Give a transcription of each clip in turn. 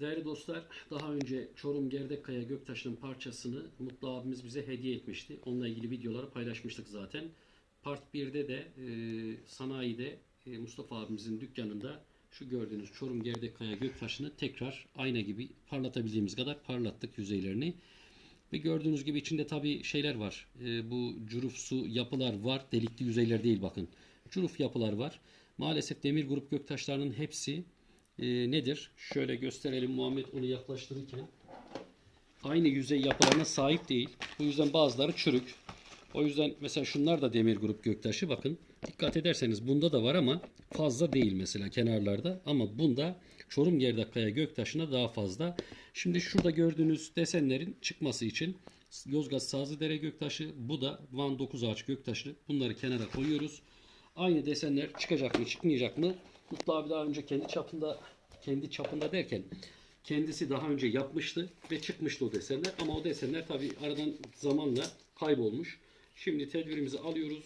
değerli dostlar daha önce Çorum Gerdekkaya Göktaş'ın parçasını Mutlu abimiz bize hediye etmişti. Onunla ilgili videoları paylaşmıştık zaten. Part 1'de de e, sanayide e, Mustafa abimizin dükkanında şu gördüğünüz Çorum Gerdekkaya Göktaş'ını tekrar ayna gibi parlatabildiğimiz kadar parlattık yüzeylerini. Ve gördüğünüz gibi içinde tabi şeyler var. E, bu curufsu yapılar var. Delikli yüzeyler değil bakın. Curuf yapılar var. Maalesef demir grup göktaşlarının hepsi e, nedir? Şöyle gösterelim Muhammed onu yaklaştırırken. Aynı yüzey yapılarına sahip değil. Bu yüzden bazıları çürük. O yüzden mesela şunlar da demir grup göktaşı bakın. Dikkat ederseniz bunda da var ama fazla değil mesela kenarlarda. Ama bunda Çorum Gerdekkaya göktaşına daha fazla. Şimdi şurada gördüğünüz desenlerin çıkması için Yozgat Sazlıdere göktaşı, bu da Van 9 ağaç göktaşı. Bunları kenara koyuyoruz. Aynı desenler çıkacak mı çıkmayacak mı? Mutlu abi daha önce kendi çapında kendi çapında derken kendisi daha önce yapmıştı ve çıkmıştı o desenler. Ama o desenler tabi aradan zamanla kaybolmuş. Şimdi tedbirimizi alıyoruz.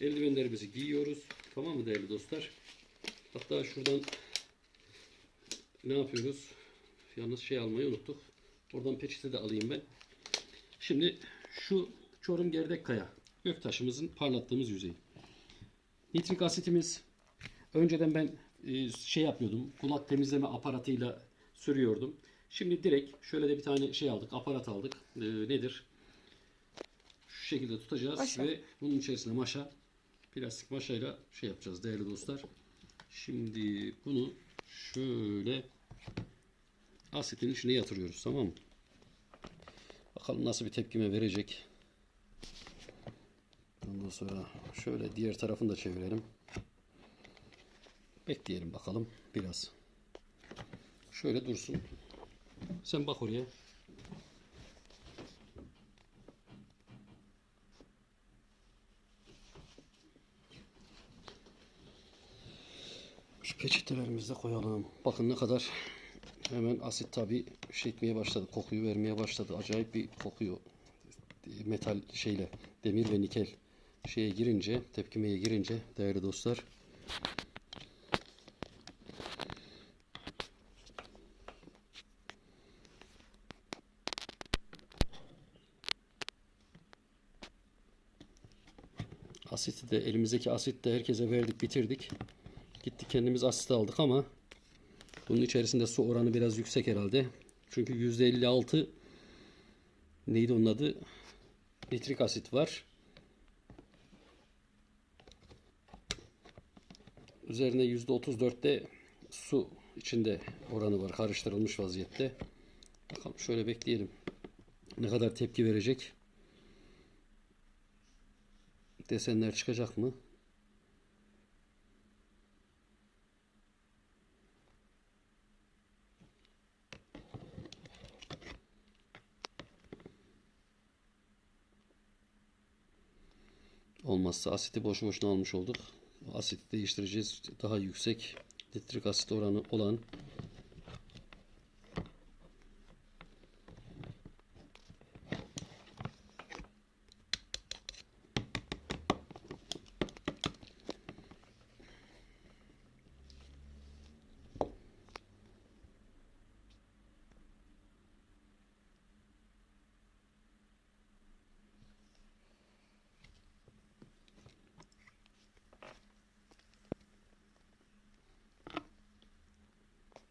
Eldivenlerimizi giyiyoruz. Tamam mı değerli dostlar? Hatta şuradan ne yapıyoruz? Yalnız şey almayı unuttuk. Oradan peçete de alayım ben. Şimdi şu Çorum Gerdek Kaya göktaşımızın parlattığımız yüzeyi. Nitrik asitimiz önceden ben e, şey yapıyordum. Kulak temizleme aparatıyla sürüyordum. Şimdi direkt şöyle de bir tane şey aldık. Aparat aldık. E, nedir? Şu şekilde tutacağız Maşa. ve bunun içerisine maşa plastik maşayla şey yapacağız değerli dostlar. Şimdi bunu şöyle asitin içine yatırıyoruz tamam mı? Bakalım nasıl bir tepkime verecek. Ondan sonra şöyle diğer tarafını da çevirelim. Bekleyelim bakalım biraz. Şöyle dursun. Sen bak oraya. Şu peçetelerimizi de koyalım. Bakın ne kadar hemen asit tabi şey etmeye başladı. Kokuyu vermeye başladı. Acayip bir kokuyor. Metal şeyle demir ve nikel şeye girince tepkimeye girince değerli dostlar asiti de elimizdeki asit de herkese verdik bitirdik. Gittik kendimiz asit aldık ama bunun içerisinde su oranı biraz yüksek herhalde. Çünkü %56 neydi onun adı? Nitrik asit var. Üzerine %34'te su içinde oranı var. Karıştırılmış vaziyette. Bakalım şöyle bekleyelim. Ne kadar tepki verecek? Desenler çıkacak mı? Olmazsa asiti boşu boşuna almış olduk. Asiti değiştireceğiz. Daha yüksek nitrik asit oranı olan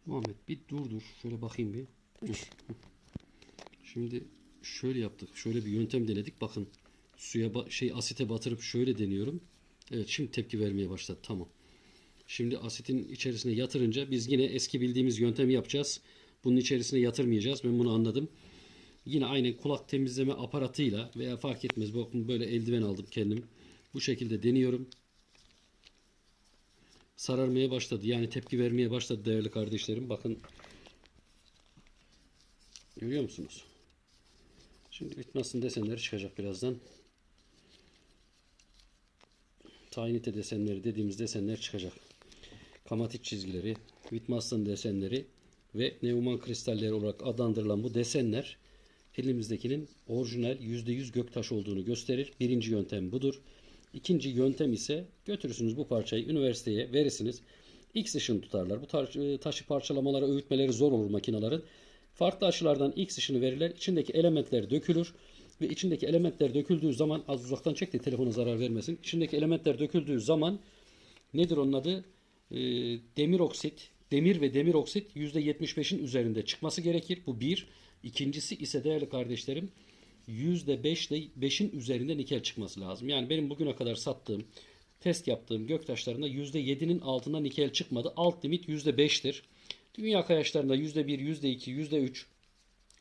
Muhammed bir dur dur. Şöyle bakayım bir. Şimdi şöyle yaptık. Şöyle bir yöntem denedik. Bakın suya ba- şey asite batırıp şöyle deniyorum. Evet şimdi tepki vermeye başladı. Tamam. Şimdi asitin içerisine yatırınca biz yine eski bildiğimiz yöntemi yapacağız. Bunun içerisine yatırmayacağız. Ben bunu anladım. Yine aynen kulak temizleme aparatıyla veya fark etmez. Bakın böyle eldiven aldım kendim. Bu şekilde deniyorum sararmaya başladı. Yani tepki vermeye başladı değerli kardeşlerim. Bakın görüyor musunuz? Şimdi bitmasın desenleri çıkacak birazdan. Tainite desenleri dediğimiz desenler çıkacak. Kamatik çizgileri, Whitmaston desenleri ve Neumann kristalleri olarak adlandırılan bu desenler elimizdekinin orijinal %100 göktaş olduğunu gösterir. Birinci yöntem budur. İkinci yöntem ise götürürsünüz bu parçayı üniversiteye verirsiniz. X ışını tutarlar. Bu e, taşı parçalamaları, öğütmeleri zor olur makinelerin. Farklı açılardan X ışını verirler. İçindeki elementler dökülür. Ve içindeki elementler döküldüğü zaman az uzaktan çek de telefona zarar vermesin. İçindeki elementler döküldüğü zaman nedir onun adı? Ee, demir oksit, demir ve demir oksit %75'in üzerinde çıkması gerekir. Bu bir. İkincisi ise değerli kardeşlerim %5 ile 5'in üzerinde nikel çıkması lazım. Yani benim bugüne kadar sattığım, test yaptığım göktaşlarında %7'nin altında nikel çıkmadı. Alt limit %5'tir. Dünya kayaçlarında %1, %2, %3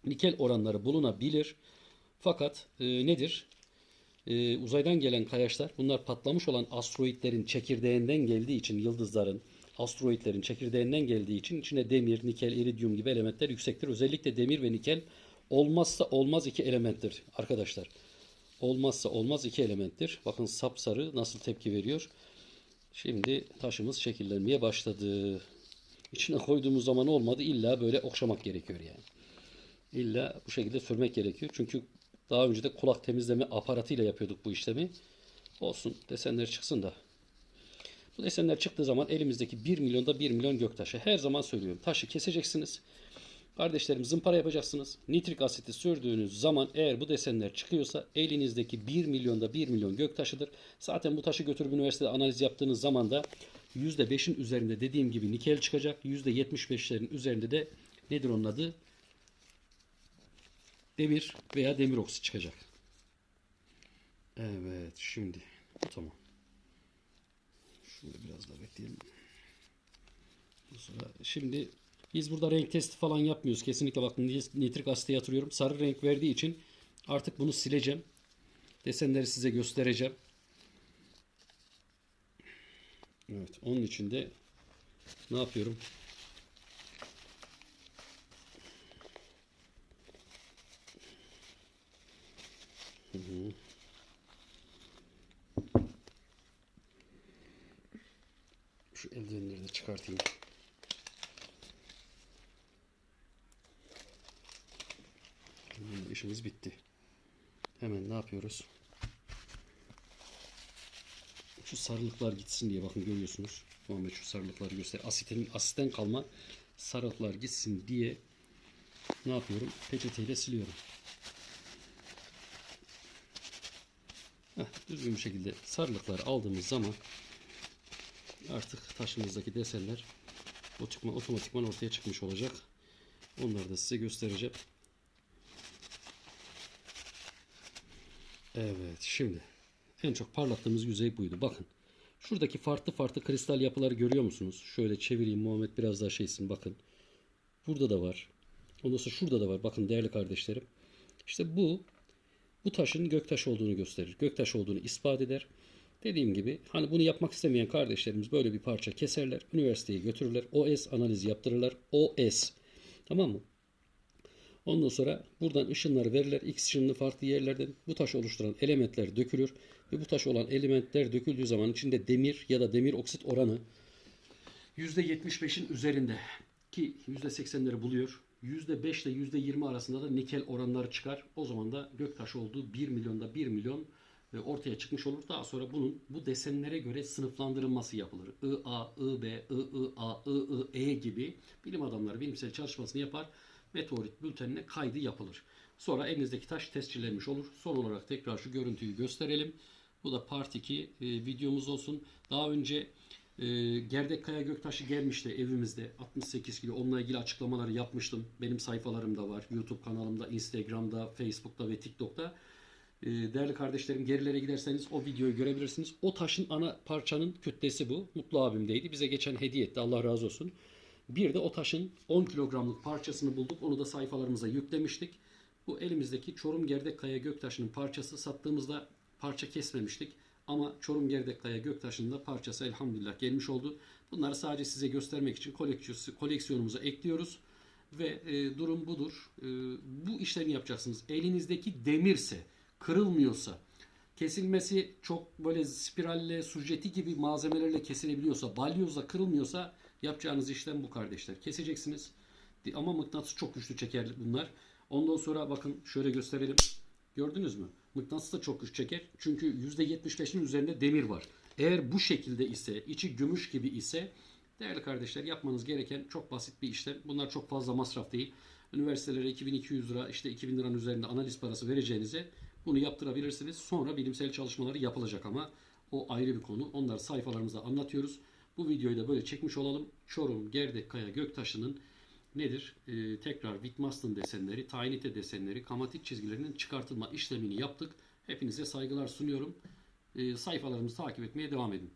nikel oranları bulunabilir. Fakat e, nedir? E, uzaydan gelen kayaçlar bunlar patlamış olan asteroidlerin çekirdeğinden geldiği için yıldızların asteroidlerin çekirdeğinden geldiği için içine demir, nikel, iridyum gibi elementler yüksektir. Özellikle demir ve nikel olmazsa olmaz iki elementtir arkadaşlar. Olmazsa olmaz iki elementtir. Bakın sapsarı nasıl tepki veriyor. Şimdi taşımız şekillenmeye başladı. İçine koyduğumuz zaman olmadı. İlla böyle okşamak gerekiyor yani. İlla bu şekilde sürmek gerekiyor. Çünkü daha önce de kulak temizleme aparatıyla yapıyorduk bu işlemi. Olsun desenler çıksın da. Bu desenler çıktığı zaman elimizdeki 1 milyonda 1 milyon göktaşı. Her zaman söylüyorum. Taşı keseceksiniz. Kardeşlerim zımpara yapacaksınız. Nitrik asiti sürdüğünüz zaman eğer bu desenler çıkıyorsa elinizdeki 1 milyonda 1 milyon göktaşıdır. Zaten bu taşı götürüp üniversitede analiz yaptığınız zaman da %5'in üzerinde dediğim gibi nikel çıkacak. %75'lerin üzerinde de nedir onun adı? Demir veya demir oksit çıkacak. Evet şimdi tamam. Şunu biraz daha bekleyelim. Şimdi biz burada renk testi falan yapmıyoruz. Kesinlikle bakın nitrik asite yatırıyorum. Sarı renk verdiği için artık bunu sileceğim. Desenleri size göstereceğim. Evet onun için de ne yapıyorum? Şu eldivenleri de çıkartayım. Hemen işimiz bitti. Hemen ne yapıyoruz? Şu sarılıklar gitsin diye bakın görüyorsunuz. Muhammed şu sarılıkları göster. Asitten, asitten kalma sarılıklar gitsin diye ne yapıyorum? Peçeteyle siliyorum. Heh, düzgün bir şekilde sarılıkları aldığımız zaman artık taşımızdaki desenler otomatikman ortaya çıkmış olacak. Onları da size göstereceğim. Evet şimdi en çok parlattığımız yüzey buydu. Bakın şuradaki farklı farklı kristal yapıları görüyor musunuz? Şöyle çevireyim Muhammed biraz daha şeysin bakın. Burada da var. Ondan sonra şurada da var. Bakın değerli kardeşlerim. İşte bu bu taşın göktaş olduğunu gösterir. Göktaş olduğunu ispat eder. Dediğim gibi hani bunu yapmak istemeyen kardeşlerimiz böyle bir parça keserler. Üniversiteye götürürler. OS analizi yaptırırlar. OS. Tamam mı? Ondan sonra buradan ışınları verirler. X ışınını farklı yerlerden bu taşı oluşturan elementler dökülür. Ve bu taş olan elementler döküldüğü zaman içinde demir ya da demir oksit oranı %75'in üzerinde ki %80'leri buluyor. %5 ile %20 arasında da nikel oranları çıkar. O zaman da göktaşı olduğu 1 milyonda 1 milyon e, ortaya çıkmış olur. Daha sonra bunun bu desenlere göre sınıflandırılması yapılır. IA, IB, IIA, IIE gibi bilim adamları bilimsel çalışmasını yapar. Meteorit bültenine kaydı yapılır. Sonra elinizdeki taş tescillenmiş olur. Son olarak tekrar şu görüntüyü gösterelim. Bu da part 2 e, videomuz olsun. Daha önce e, Gerdek Kaya Göktaşı gelmişti evimizde. 68 kilo. Onunla ilgili açıklamaları yapmıştım. Benim sayfalarımda var. YouTube kanalımda, Instagram'da, Facebook'ta ve TikTok'ta. E, değerli kardeşlerim gerilere giderseniz o videoyu görebilirsiniz. O taşın ana parçanın kütlesi bu. Mutlu abimdeydi. Bize geçen hediye etti. Allah razı olsun. Bir de o taşın 10 kilogramlık parçasını bulduk. Onu da sayfalarımıza yüklemiştik. Bu elimizdeki Çorum Gerdek Kaya Göktaşı'nın parçası sattığımızda parça kesmemiştik. Ama Çorum Gerdek Kaya Göktaşı'nın da parçası elhamdülillah gelmiş oldu. Bunları sadece size göstermek için koleksiyonumuza ekliyoruz. Ve e, durum budur. E, bu işlemi yapacaksınız. Elinizdeki demirse, kırılmıyorsa, kesilmesi çok böyle spiralle, sujeti gibi malzemelerle kesilebiliyorsa, balyozla kırılmıyorsa yapacağınız işlem bu kardeşler. Keseceksiniz. Ama mıknatıs çok güçlü çeker bunlar. Ondan sonra bakın şöyle gösterelim. Gördünüz mü? Mıknatıs da çok güç çeker. Çünkü %75'in üzerinde demir var. Eğer bu şekilde ise, içi gümüş gibi ise Değerli kardeşler yapmanız gereken çok basit bir işlem. Bunlar çok fazla masraf değil. Üniversitelere 2200 lira işte 2000 liranın üzerinde analiz parası vereceğinize bunu yaptırabilirsiniz. Sonra bilimsel çalışmaları yapılacak ama o ayrı bir konu. Onları sayfalarımızda anlatıyoruz. Bu videoyu da böyle çekmiş olalım. Çorum, Gerdek, Kaya, Göktaşı'nın nedir? Ee, tekrar Wittmasten desenleri, Tainite desenleri, kamatik çizgilerinin çıkartılma işlemini yaptık. Hepinize saygılar sunuyorum. Ee, sayfalarımızı takip etmeye devam edin.